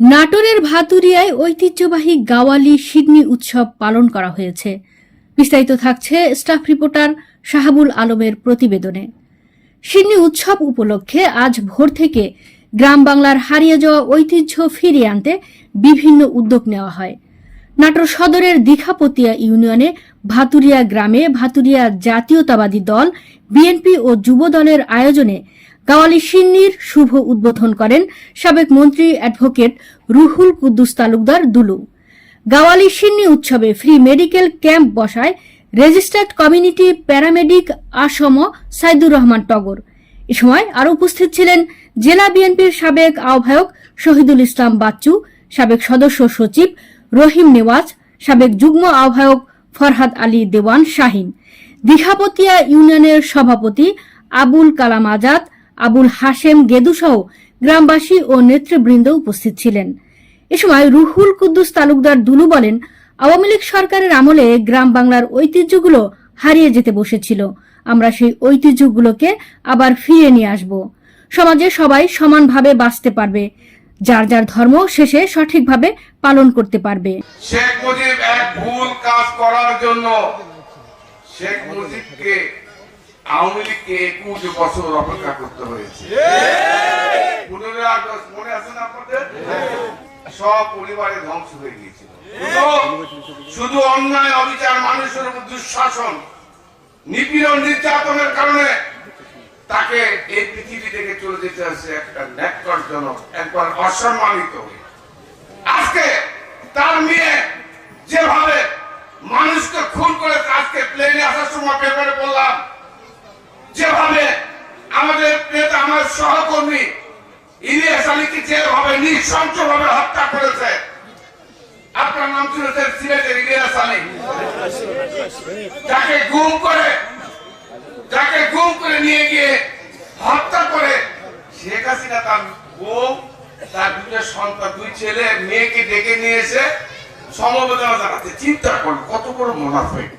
নাটোরের ভাতুরিয়ায় ঐতিহ্যবাহী গাওয়ালি সিডনি উৎসব পালন করা হয়েছে। বিস্তারিত থাকছে স্টাফ রিপোর্টার শাহাবুল আলমের প্রতিবেদনে। সিডনি উৎসব উপলক্ষে আজ ভোর থেকে গ্রাম বাংলার হারিয়ে যাওয়া ঐতিহ্য ফিরিয়ে আনতে বিভিন্ন উদ্যোগ নেওয়া হয়। নাটোর সদরের দীঘাপতিয়া ইউনিয়নে ভাতুরিয়া গ্রামে ভাতুরিয়া জাতীয়তাবাদী দল, বিএনপি ও যুব দলের আয়োজনে গাওয়ালি সিন্নির শুভ উদ্বোধন করেন সাবেক মন্ত্রী অ্যাডভোকেট রুহুল কুদ্দুস তালুকদার দুলু। গাওয়ালি সিন্নি উৎসবে ফ্রি মেডিকেল ক্যাম্প বসায় registered community paramedic Asam Saidur Rahman টগর। এ সময় আরও উপস্থিত ছিলেন জেলা বিএনপির সাবেক আহ্বায়ক শহীদুল ইসলাম বাচ্চু, সাবেক সদস্য সচিব রহিম নেওয়াজ, সাবেক যুগ্ম আহ্বায়ক ফরহাদ আলী দেওয়ান শাহিন। দীঘাপতিয়া ইউনিয়নের সভাপতি আবুল কালাম আজাদ আবুল হাশেম গেদুসহ গ্রামবাসী ও নেতৃবৃন্দ উপস্থিত ছিলেন। এ সময় রুহুল কুদ্দুস তালুকদার দুলু বলেন, আওয়ামী লীগ সরকারের আমলে গ্রাম বাংলার ঐতিহ্যগুলো হারিয়ে যেতে বসেছিল। আমরা সেই ঐতিহ্যগুলোকে আবার ফিরিয়ে নিয়ে আসব। সমাজে সবাই সমানভাবে বাঁচতে পারবে। যার যার ধর্ম শেষে সঠিকভাবে পালন করতে পারবে। শেখ মুজিব এক ভুল কাজ করার জন্য শেখ মুজিবকে আওয়ামী লীগকে একুশ বছর অপেক্ষা করতে হয়েছে। পনেরোই আগস্ট, মনে আছে না সব পরিবারে ধ্বংস হয়ে গিয়েছিল। শুধু- অন্যায়, অবিচার, মানুষের উপর দুঃশাসন, নিপীড়ন, নির্যাতনের কারণে তাকে এই পৃথিবী থেকে চলে যেতে হচ্ছে একটা ন্যাক্করজনক একবার অসম্মানিত আজকে তার মেয়ে যেভাবে মানুষকে খুন করে আজকে প্লেনে আসার সময় পেপারে বললাম আমাদের নেতা, আমার সহকর্মী ইলিয়াস আলীকে যেভাবে নৃশংসভাবে হত্যা করেছে, আপনার নাম শুনেছেন সিলেটের ইলিয়াস আলী। যাকে গুম করে, যাকে গুম করে নিয়ে গিয়ে হত্যা করে, শেখ হাসিনা তার বউ, তার দুটো সন্তান, দুই ছেলে, মেয়েকে ডেকে নিয়ে এসে সমবেদনা জানাতে চিন্তা করুন, কত বড় মুনাফিক।